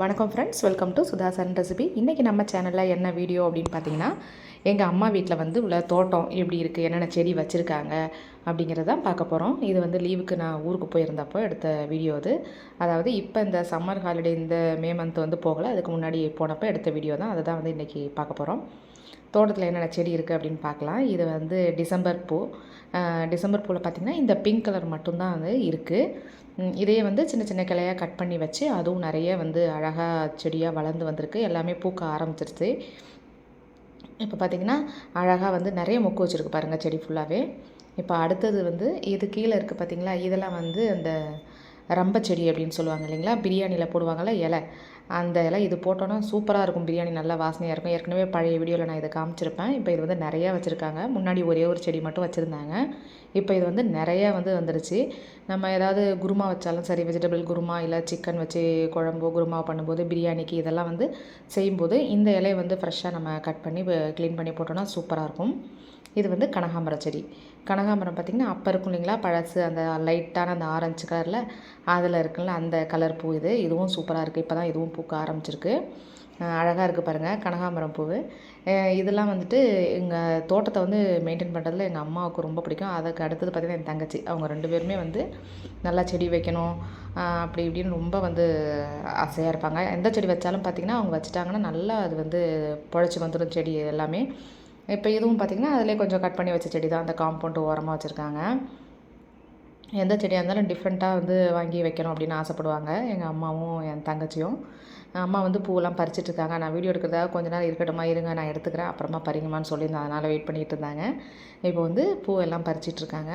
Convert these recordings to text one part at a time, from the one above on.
வணக்கம் friends welcome to Sudhasan recipe இன்றைக்கி நம்ம சேனலில் என்ன வீடியோ அப்படின்னு பார்த்தீங்கன்னா எங்கள் அம்மா வீட்டில் வந்து உள்ள தோட்டம் எப்படி இருக்குது என்னென்ன செடி வச்சுருக்காங்க அப்படிங்கிறத பார்க்க போகிறோம் இது வந்து லீவுக்கு நான் ஊருக்கு போயிருந்தப்போ எடுத்த வீடியோ அது. அதாவது இப்போ இந்த சம்மர் ஹாலிடே இந்த மே மந்த் வந்து போகலை. அதுக்கு முன்னாடி போனப்போ எடுத்த வீடியோ தான். அதை தான் வந்து இன்றைக்கி பார்க்க போகிறோம் தோட்டத்தில் என்னென்ன செடி இருக்குது அப்படின்னு பார்க்கலாம். இது வந்து டிசம்பர் பூ. டிசம்பர் பூவில் பார்த்திங்கன்னா இந்த பிங்க் கலர் மட்டும்தான் வந்து இருக்குது இதையே வந்து சின்ன சின்ன கிளையாக கட் பண்ணி வச்சு அதுவும் நிறைய வந்து அழகாக செடியாக வளர்ந்து வந்திருக்கு. எல்லாமே பூக்க ஆரம்பிச்சிருச்சு. இப்போ பார்த்திங்கன்னா அழகாக வந்து நிறைய மொக்கு வச்சுருக்கு பாருங்கள் செடி ஃபுல்லாகவே இப்போ அடுத்தது வந்து இது கீழே இருக்குது பார்த்தீங்களா இதெல்லாம் வந்து அந்த ரம்ப செடி அப்படின்னு சொல்லுவாங்க இல்லைங்களா? பிரியாணியில் போடுவாங்கள்ல இலை. அந்த இலை இது போட்டோன்னா சூப்பராக இருக்கும். பிரியாணி நல்லா வாசனையாக இருக்கும். ஏற்கனவே பழைய வீடியோவில் நான் இதை காமிச்சிருப்பேன். இப்போ இது வந்து நிறையா வச்சுருக்காங்க. முன்னாடி ஒரே ஒரு செடி மட்டும் வச்சுருந்தாங்க. இப்போ இது வந்து நிறையா வந்து வந்துருச்சு. நம்ம ஏதாவது குருமா வச்சாலும் சரி வெஜிடபிள் குருமா இல்லை சிக்கன் வச்சு குழம்போ குருமா பண்ணும்போது பிரியாணிக்கு இதெல்லாம் வந்து செய்யும்போது இந்த இலையை வந்து ஃப்ரெஷ்ஷாக நம்ம கட் பண்ணி க்ளீன் பண்ணி போட்டோன்னா சூப்பராக இருக்கும். இது வந்து கனகாம்பர செடி. கனகாம்பரம் பார்த்திங்கன்னா அப்போ இருக்கும் இல்லைங்களா? பழசு அந்த லைட்டான அந்த ஆரஞ்சு கலரில் அதில் இருக்குல்ல அந்த கலர் பூ இது. இதுவும் சூப்பராக இருக்குது இப்போ தான் இதுவும் பூக்க ஆரம்பிச்சிருக்கு. அழகாக இருக்குது பாருங்கள் கனகாம்பரம் பூ இதெல்லாம் வந்துட்டு எங்கள் தோட்டத்தை வந்து மெயின்டைன் பண்ணுறதுல எங்கள் அம்மாவுக்கு ரொம்ப பிடிக்கும். அதுக்கு அடுத்தது பார்த்திங்கன்னா என் தங்கச்சி. அவங்க ரெண்டு பேருமே வந்து நல்லா செடி வைக்கணும். அப்படி இப்படின்னு ரொம்ப வந்து ஆசையாக இருப்பாங்க. எந்த செடி வச்சாலும் பார்த்திங்கன்னா அவங்க வச்சுட்டாங்கன்னா நல்லா அது வந்து பொழைச்சி வந்துடும் செடி எல்லாமே. இப்போ இதுவும் பார்த்திங்கன்னா அதிலே கொஞ்சம் கட் பண்ணி வச்ச செடி தான் அந்த காம்பவுண்டு ஓரமாக வச்சுருக்காங்க. எந்த செடியாக இருந்தாலும் டிஃப்ரெண்ட்டாக வந்து வாங்கி வைக்கணும் அப்படின்னு ஆசைப்படுவாங்க. எங்கள் அம்மாவும் என் தங்கச்சியும். அம்மா வந்து பூவெல்லாம் பறிச்சிட்டு இருக்காங்க. நான் வீடியோ எடுக்கிறதாக கொஞ்ச நேரம் இருக்கட்டுமா? இருங்க நான் எடுத்துக்கிறேன். அப்புறமா பறிங்கம்மான்னு சொல்லியிருந்தேன். அதனால் வெயிட் பண்ணிகிட்டு இருந்தாங்க. இப்போ வந்து பூவெல்லாம் பறிச்சிட்ருக்காங்க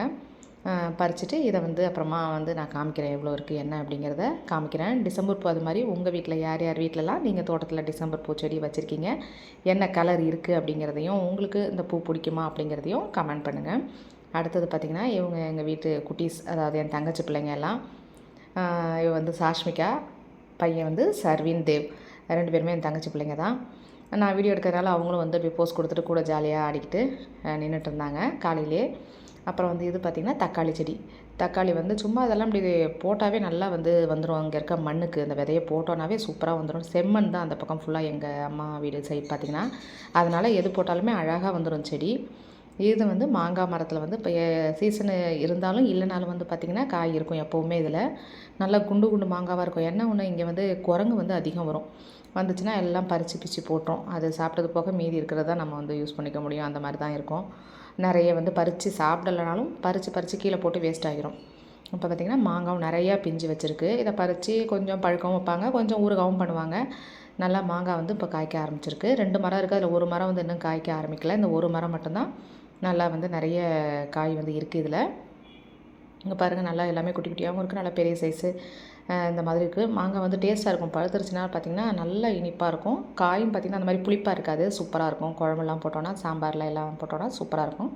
பறிச்சுட்டு இதை வந்து அப்புறமா வந்து நான் காமிக்கிறேன் எவ்வளோ இருக்குது என்ன அப்படிங்கிறத காமிக்கிறேன். டிசம்பர் பூ அது மாதிரி உங்கள் வீட்டில் யார் யார் வீட்டிலலாம் நீங்கள் தோட்டத்தில் டிசம்பர் பூ செடி வச்சுருக்கீங்க என்ன கலர் இருக்குது அப்படிங்கிறதையும் உங்களுக்கு இந்த பூ பிடிக்குமா அப்படிங்கிறதையும் கமெண்ட் பண்ணுங்கள் அடுத்தது பார்த்திங்கன்னா இவங்க எங்கள் வீட்டு குட்டீஸ் அதாவது என் தங்கச்சி பிள்ளைங்க எல்லாம் இவ வந்து சாஷ்மிகா பையன் வந்து சர்வின் தேவ் ரெண்டு பேருமே என் தங்கச்சி பிள்ளைங்க தான். நான் வீடியோ எடுக்கிறதுனால அவங்களும் வந்து அப்படி போஸ் கொடுத்துட்டு கூட ஜாலியாக ஆடிக்கிட்டு நின்றுட்டு இருந்தாங்க காலையிலே. அப்புறம் வந்து இது பார்த்திங்கன்னா தக்காளி செடி. தக்காளி வந்து சும்மா அதெல்லாம் இப்படி போட்டாவே நல்லா வந்து வந்துடும் அங்கே இருக்க மண்ணுக்கு அந்த விதையை போட்டோன்னாவே சூப்பராக வந்துடும் செம்மண் தான் அந்த பக்கம் ஃபுல்லாக எங்கள் அம்மா வீடு சைட் பார்த்திங்கன்னா. அதனால் எது போட்டாலுமே அழகாக வந்துடும் செடி. இது வந்து மாங்காய் மரத்தில் வந்து இப்போ சீசனு இருந்தாலும் இல்லைனாலும் வந்து பார்த்திங்கன்னா காய் இருக்கும் எப்போவுமே இதில். நல்லா குண்டு குண்டு மாங்காவாக இருக்கும். என்ன ஒன்று இங்கே வந்து குரங்கு வந்து அதிகம் வரும். வந்துச்சுன்னா எல்லாம் பறித்து பிச்சு போட்டோம் அது சாப்பிட்டது போக மீதி இருக்கிறத நம்ம வந்து யூஸ் பண்ணிக்க முடியும். அந்த மாதிரி தான் இருக்கும். நிறைய வந்து பறித்து சாப்பிடலனாலும் பறித்து பறித்து கீழே போட்டு வேஸ்ட் ஆகிரும். இப்போ பார்த்திங்கன்னா மாங்காவும் நிறையா பிஞ்சு வச்சுருக்கு. இதை பறித்து கொஞ்சம் பழுக்கவும் வைப்பாங்க கொஞ்சம் ஊறுகாவும் பண்ணுவாங்க. நல்லா மாங்காய் வந்து இப்போ காய்க்க ஆரம்பிச்சிருக்கு. ரெண்டு மரம் இருக்குது அதில் ஒரு மரம் வந்து இன்னும் காய்க்க ஆரம்பிக்கல. இந்த ஒரு மரம் மட்டும்தான் நல்லா வந்து நிறைய காய் வந்து இருக்குது இதில். இங்கே பாருங்கள் நல்லா எல்லாமே குட்டி குட்டியாகவும் இருக்குது நல்லா பெரிய சைஸு இந்த மாதிரி இருக்குது மாங்காய் வந்து டேஸ்ட்டாக இருக்கும். பழுத்துருச்சுனா பார்த்திங்கன்னா நல்லா இனிப்பாக இருக்கும். காயும் பார்த்திங்கன்னா அந்த மாதிரி புளிப்பாக இருக்காது. சூப்பராக இருக்கும். குழம்புலாம் போட்டோன்னா சாம்பாரில் எல்லாம் போட்டோன்னா சூப்பராக இருக்கும்.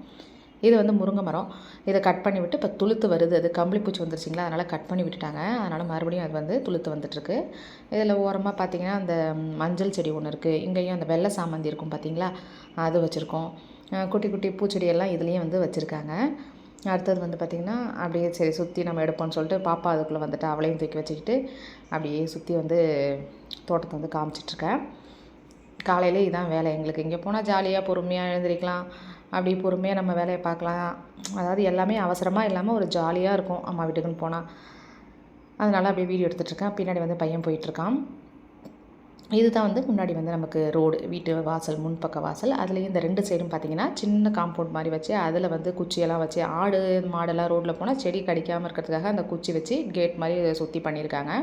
இது வந்து முருங்கை மரம். இதை கட் பண்ணி விட்டு இப்போ துளுத்து வருது. அது கம்பளி பூச்சி வந்துருச்சிங்களா? அதனால் கட் பண்ணி விட்டுட்டாங்க. அதனால் மறுபடியும் அது வந்து துளுத்து வந்துட்டுருக்கு. இதில் ஓரமாக பார்த்திங்கன்னா அந்த மஞ்சள் செடி ஒன்று இருக்குது இங்கேயும் அந்த வெள்ளை சாமந்தி இருக்கும் பார்த்திங்களா அது வச்சுருக்கோம். குட்டி குட்டி பூச்செடியெல்லாம் இதுலேயும் வந்து வச்சுருக்காங்க. அடுத்தது வந்து பார்த்திங்கன்னா அப்படியே சரி சுற்றி நம்ம எடுப்போம்னு சொல்லிட்டு பாப்பா அதுக்குள்ளே வந்துட்டு அவளையும் தூக்கி வச்சுக்கிட்டு அப்படியே சுற்றி வந்து தோட்டத்தை வந்து காமிச்சிட்ருக்கேன். காலையிலே இதான் வேலை. எங்களுக்கு இங்கே போனால் ஜாலியாக பொறுமையாக எழுந்திரிக்கலாம். அப்படி பொறுமையாக நம்ம வேலையை பார்க்கலாம். அதாவது எல்லாமே அவசரமாக இல்லாமல் ஒரு ஜாலியாக இருக்கும் அம்மா வீட்டுக்குன்னு போனால் அதனால் அப்படியே வீடியோ எடுத்துகிட்ருக்கேன் பின்னாடி வந்து பையன் போயிட்டுருக்கான் இதுதான் வந்து முன்னாடி வந்து நமக்கு ரோடு வீட்டு வாசல் முன்பக்க வாசல். அதுலேயும் இந்த ரெண்டு சைடும் பார்த்திங்கன்னா சின்ன காம்பவுண்ட் மாதிரி வச்சு அதில் வந்து குச்சியெல்லாம் வச்சு ஆடு மாடெல்லாம் ரோட்டில் போனால் செடி கடிக்காமல் இருக்கிறதுக்காக அந்த குச்சி வச்சு கேட் மாதிரி சுற்றி பண்ணியிருக்காங்க.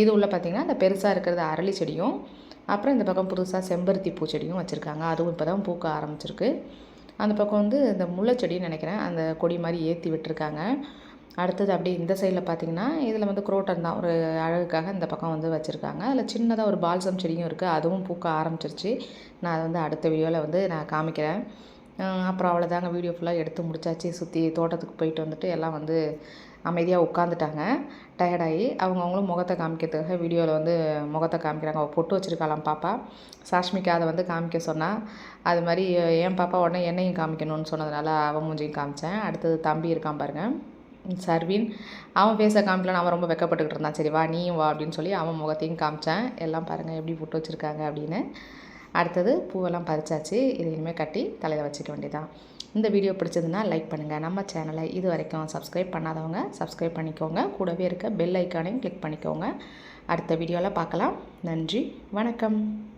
இது உள்ள பார்த்திங்கன்னா அந்த பெருசாக இருக்கிறது அரளி செடியும் அப்புறம் இந்த பக்கம் புதுசாக செம்பருத்தி பூச்செடியும் வச்சுருக்காங்க. அதுவும் இப்போ தான் பூக்க ஆரம்பிச்சிருக்கு. அந்த பக்கம் வந்து இந்த முல்லைச்செடின்னு நினைக்கிறேன். அந்த கொடி மாதிரி ஏற்றி விட்டுருக்காங்க. அடுத்தது அப்படியே இந்த சைடில் பார்த்தீங்கன்னா இதில் வந்து குரோட்டன் தான். ஒரு அழகுக்காக இந்த பக்கம் வந்து வச்சுருக்காங்க. அதில் சின்னதாக ஒரு பால்சம் செடியும் இருக்குது அதுவும் பூக்க ஆரம்பிச்சிருச்சு. நான் அதை வந்து அடுத்த வீடியோவில் வந்து நான் காமிக்கிறேன். அப்புறம் அவ்வளோதாங்க வீடியோ ஃபுல்லாக எடுத்து முடிச்சாச்சு. சுற்றி தோட்டத்துக்கு போயிட்டு வந்துட்டு எல்லாம் வந்து அமைதியாக உட்காந்துட்டாங்க டயர்டாகி அவங்கவுங்களும் முகத்தை காமிக்கிறதுக்காக வீடியோவில் வந்து முகத்தை காமிக்கிறாங்க. அவள் பொட்டு வச்சுருக்காளாம் பாப்பா. சாஷ்மிக்கு அதை வந்து காமிக்க சொன்னால் அது மாதிரி என் பாப்பா உடனே என்னையும் காமிக்கணும்னு சொன்னதுனால அவன் மூஞ்சியும் காமிச்சேன். அடுத்தது தம்பி இருக்கான் பாருங்கள் சர்வின் அவன் ஃபேஸை காமிக்கலன்னு அவன் ரொம்ப வெக்கப்பட்டுக்கிட்டு இருந்தான். சரி வா நீயும் வா அப்படின்னு சொல்லி அவன் முகத்தையும் காமிச்சேன். எல்லாம் பாருங்கள் எப்படி போட்டு வச்சுருக்காங்க? அப்படின்னு. அடுத்தது பூவெல்லாம் பறிச்சாச்சு. இது இனிமேல் கட்டி தலையில் வச்சுக்க வேண்டியதான் இந்த வீடியோ பிடிச்சதுன்னா லைக் பண்ணுங்கள் நம்ம சேனலை இது வரைக்கும் சப்ஸ்கிரைப் பண்ணாதவங்க சப்ஸ்கிரைப் பண்ணிக்கோங்க. கூடவே இருக்க பெல் ஐக்கானையும் கிளிக் பண்ணிக்கோங்க. அடுத்த வீடியோவில் பார்க்கலாம். நன்றி வணக்கம்.